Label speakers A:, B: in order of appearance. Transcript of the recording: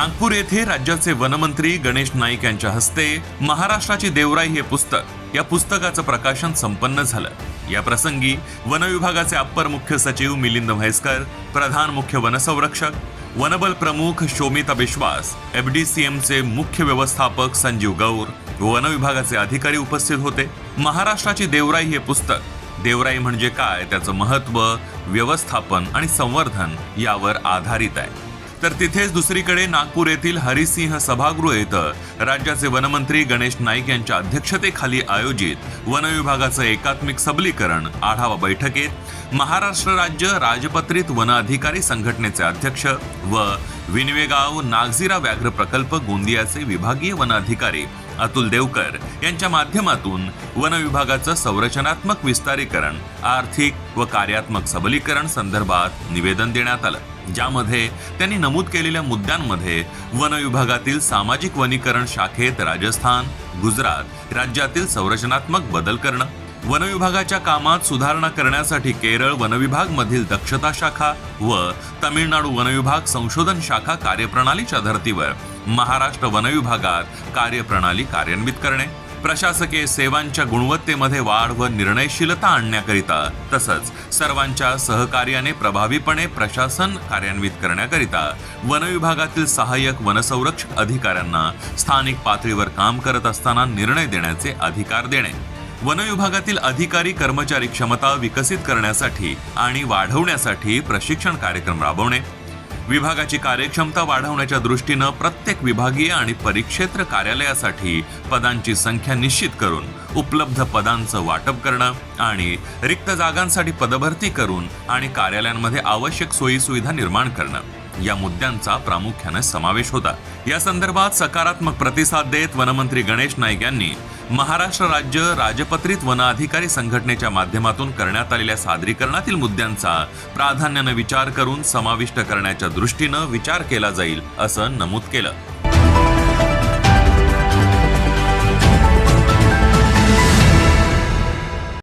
A: नागपूर येथे राज्याचे वनमंत्री गणेश नाईक यांच्या हस्ते महाराष्ट्राची देवराई हे पुस्तक या पुस्तकाचं प्रकाशन संपन्न झालं. या प्रसंगी वनविभागाचे अप्पर मुख्य सचिव मिलिंद म्हैसकर प्रधान मुख्य वनसंरक्षक वनबल प्रमुख शोमिता विश्वास एफडीसीएमचे मुख्य व्यवस्थापक संजीव गौर वन विभागाचे अधिकारी उपस्थित होते. महाराष्ट्राची देवराई हे पुस्तक देवराई म्हणजे काय त्याचं महत्त्व व्यवस्थापन आणि संवर्धन यावर आधारित आहे. तर तिथेच दुसरीकडे नागपूर येथील हरिसिंह सभागृह इथं राज्याचे वनमंत्री गणेश नाईक यांच्या अध्यक्षतेखाली आयोजित वन विभागाचं एकात्मिक सबलीकरण आढावा बैठकीत महाराष्ट्र राज्य राजपत्रित वन अधिकारी संघटनेचे अध्यक्ष व विनवेगाव नागझिरा व्याघ्र प्रकल्प गोंदियाचे विभागीय वन अधिकारी अतुल देवकर यांच्या माध्यमातून वन विभागाचं संरचनात्मक विस्तारीकरण आर्थिक व कार्यात्मक सबलीकरण संदर्भात निवेदन देण्यात आलं ज्यामध्ये त्यांनी नमूद केलेल्या मुद्द्यांमध्ये वन विभागातील सामाजिक वनीकरण शाखेत राजस्थान गुजरात राज्यातील संरचनात्मक बदल करणं वन विभागाच्या कामात सुधारणा करण्यासाठी केरळ वन विभाग मधील दक्षता शाखा व तमिळनाडू वन विभाग संशोधन शाखा कार्यप्रणालीच्या धर्तीवर महाराष्ट्र वनविभागात कार्यप्रणाली कार्यान्वित करणे प्रशासकीय सेवांच्या गुणवत्तेमध्ये वाढ व निर्णयशीलता आणण्याकरिता तसंच सर्वांच्या सहकार्याने प्रभावीपणे प्रशासन कार्यान्वित करण्याकरिता वनविभागातील सहाय्यक वनसंरक्षक अधिकाऱ्यांना स्थानिक पातळीवर काम करत असताना निर्णय देण्याचे अधिकार देणे वनविभागातील अधिकारी कर्मचारी क्षमता विकसित करण्यासाठी आणि वाढवण्यासाठी प्रशिक्षण कार्यक्रम राबवणे विभागाची कार्यक्षमता वाढवण्याच्या दृष्टीनं प्रत्येक विभागीय आणि परिक्षेत्र कार्यालयासाठी पदांची संख्या निश्चित करून उपलब्ध पदांचं वाटप करणं आणि रिक्त जागांसाठी पदभरती करून आणि कार्यालयांमध्ये आवश्यक सोयीसुविधा निर्माण करणं. या मुद्द्यांचा प्रामुख्याने समावेश होता. या संदर्भात सकारात्मक प्रतिसाद देत वनमंत्री गणेश नाईक यांनी महाराष्ट्र राज्य राजपत्रित वन अधिकारी संघटनेच्या माध्यमातून करण्यात आलेल्या सादरीकरणातील मुद्द्यांचा प्राधान्यानं विचार करून समाविष्ट करण्याच्या दृष्टीनं विचार केला जाईल असं नमूद केलं.